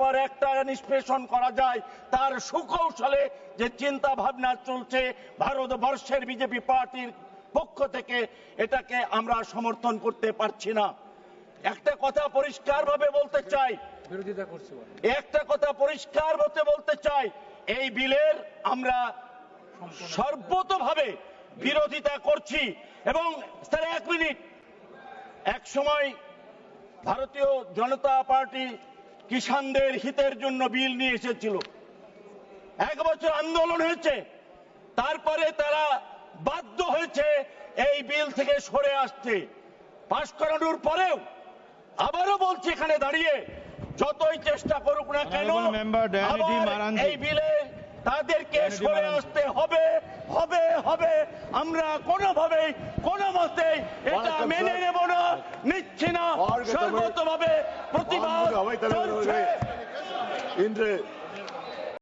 পর একটা নিষ্পেষণ করা যায় তার সুকৌশলে যে চিন্তা ভাবনা চলছে ভারতবর্ষের বিজেপি পার্টির পক্ষ থেকে এটাকে আমরা সমর্থন করতে পারছি না। একটা কথা পরিষ্কারভাবে বলতে চাই। বিরোধিতা করছে। একটা কথা পরিষ্কার হতে বলতে চাই। এই বিলের আমরা সর্বতভাবে বিরোধিতা করছি এবং স্যার এক মিনিট। এক সময় ভারতীয় জনতা পার্টি কিষানদের হিতের জন্য বিল নিয়ে এসেছিল। এক বছর আন্দোলন হয়েছে তারপরে তারা বাধ্য হয়েছে এই বিল থেকে সরে আসতে। পাশ করানোর পরেও আবারও বলছি এখানে দাঁড়িয়ে যতই চেষ্টা করুক না কেন. এই বিলে তাদেরকে সরে আসতে হবে হবে হবে। আমরা কোনোভাবেই কোনো মতেই এটা মেনে নেব না নিচ্ছি না। சர்வத்தமாக பிரதிவாத் இன்று